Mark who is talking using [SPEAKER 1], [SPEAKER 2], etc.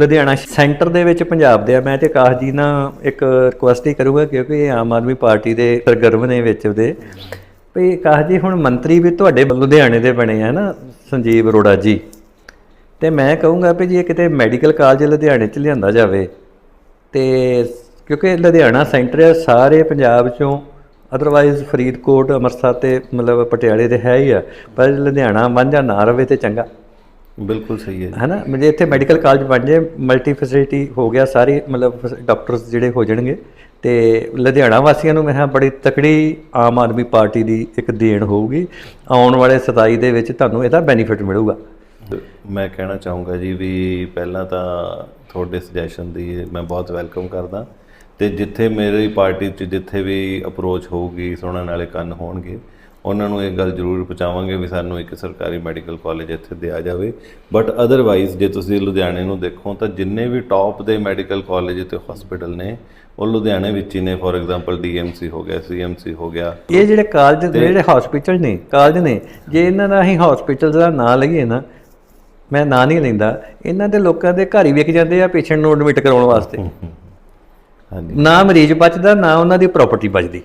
[SPEAKER 1] Ludhiana centre ਦੇ ਵਿੱਚ ਪੰਜਾਬ ਦੇ ਆ। ਮੈਂ ਤੇ ਕਾਸ਼ ਜੀ ਨਾਲ ਇੱਕ ਰਿਕੁਐਸਟ ਹੀ ਕਰੂਗਾ ਕਿਉਂਕਿ ਇਹ ਆਮ ਆਦਮੀ ਪਾਰਟੀ ਦੇ ਸਰਗਰਮ ਨੇ ਵਿੱਚ ਉਹਦੇ ਵੀ ਕਾਸ਼ ਜੀ, ਹੁਣ ਮੰਤਰੀ ਵੀ ਤੁਹਾਡੇ ਲੁਧਿਆਣੇ ਦੇ ਬਣੇ ਆ ਨਾ, ਸੰਜੀਵ ਅਰੋੜਾ ਜੀ। ਤੇ ਮੈਂ ਕਹੂੰਗਾ ਵੀ ਜੇ ਕਿਤੇ ਮੈਡੀਕਲ ਕਾਲਜ ਲੁਧਿਆਣੇ ਚ ਲਿਆਂਦਾ ਜਾਵੇ। ਤੇ ਕਿਉਂਕਿ ਲੁਧਿਆਣਾ ਸੈਂਟਰ ਹੈ ਸਾਰੇ ਪੰਜਾਬ ਚੋਂ ਅਦਰਵਾਈਜ਼ ਫਰੀਦਕੋਟ, ਅੰਮ੍ਰਿਤਸਰ ਤੇ ਮਤਲਬ ਪਟਿਆਲੇ ਤੇ ਹੈ ਹੀ ਆ। ਪਰ ਲੁਧਿਆਣਾ ਵਾਂਝਾ ਨਾ ਰਵੇ ਤੇ ਚੰਗਾ।
[SPEAKER 2] ਬਿਲਕੁਲ ਸਹੀ ਹੈ
[SPEAKER 1] ਹਨਾ? ਮਤਲਬ ਇੱਥੇ ਮੈਡੀਕਲ ਕਾਲਜ ਬਣ ਜੇ ਮਲਟੀ ਫੈਸਿਲਿਟੀ ਹੋ ਗਿਆ ਸਾਰੇ ਮਤਲਬ ਡਾਕਟਰਸ ਜਿਹੜੇ ਹੋ ਜਾਣਗੇ। ਤੇ ਲੁਧਿਆਣਾ ਵਾਸੀਆਂ ਨੂੰ ਮੈਂ ਕਿਹਾ ਬੜੀ ਤਕੜੀ ਆਮ ਆਦਮੀ ਪਾਰਟੀ ਦੀ ਇੱਕ ਦੇਣ ਹੋਊਗੀ। ਆਉਣ ਵਾਲੇ 27 ਦੇ ਵਿੱਚ ਤੁਹਾਨੂੰ ਇਹਦਾ ਬੈਨੀਫਿਟ ਮਿਲੂਗਾ।
[SPEAKER 2] ਮੈਂ ਕਹਿਣਾ ਚਾਹੂੰਗਾ ਜੀ ਵੀ ਪਹਿਲਾਂ ਤਾਂ ਤੁਹਾਡੇ ਸੁਜੈਸ਼ਨ ਦੀ ਮੈਂ ਬਹੁਤ ਵੈਲਕਮ ਕਰਦਾ। ਤੇ ਜਿੱਥੇ ਮੇਰੀ ਪਾਰਟੀ 'ਚ ਜਿੱਥੇ ਵੀ ਅਪਰੋਚ ਹੋਊਗੀ ਸੁਣਨ ਵਾਲੇ ਕੰਨ ਹੋਣਗੇ ਉਹਨਾਂ ਨੂੰ ਇਹ ਗੱਲ ਜ਼ਰੂਰ ਪਹੁੰਚਾਵਾਂਗੇ ਵੀ ਸਾਨੂੰ ਇੱਕ ਸਰਕਾਰੀ ਮੈਡੀਕਲ ਕਾਲਜ ਇੱਥੇ ਦਿਆ ਜਾਵੇ। ਬਟ ਅਦਰਵਾਈਜ਼ ਜੇ ਤੁਸੀਂ ਲੁਧਿਆਣੇ ਨੂੰ ਦੇਖੋ ਤਾਂ ਜਿੰਨੇ ਵੀ ਟੌਪ ਦੇ ਮੈਡੀਕਲ ਕਾਲਜ ਤੇ ਹਸਪੀਟਲ ਨੇ ਉਹ ਲੁਧਿਆਣੇ ਵਿੱਚ ਹੀ ਨੇ। ਫੋਰ ਐਗਜ਼ਾਮਪਲ ਡੀਐਮਸੀ ਹੋ ਗਿਆ ਸੀਐਮਸੀ ਹੋ ਗਿਆ।
[SPEAKER 1] ਇਹ ਜਿਹੜੇ ਕਾਲਜ ਜਿਹੜੇ ਹਸਪੀਟਲ ਨੇ ਕਾਲਜ ਨੇ ਜੇ ਇਹਨਾਂ ਦਾ ਅਸੀਂ ਹਸਪੀਟਲ ਦਾ ਨਾਂ ਲਈਏ ਨਾ ਮੈਂ ਨਾਂ ਨਹੀਂ ਲੈਂਦਾ ਇਹਨਾਂ ਦੇ ਲੋਕਾਂ ਦੇ ਘਰ ਹੀ ਵਿਕ ਜਾਂਦੇ ਆ ਪੇਸ਼ੈਂਟ ਨੂੰ ਐਡਮਿਟ ਕਰਾਉਣ ਵਾਸਤੇ।
[SPEAKER 2] ਹਾਂਜੀ।
[SPEAKER 1] ਨਾ ਮਰੀਜ਼ ਬਚਦਾ ਨਾ ਉਹਨਾਂ ਦੀ ਪ੍ਰਾਪਰਟੀ ਬਚਦੀ।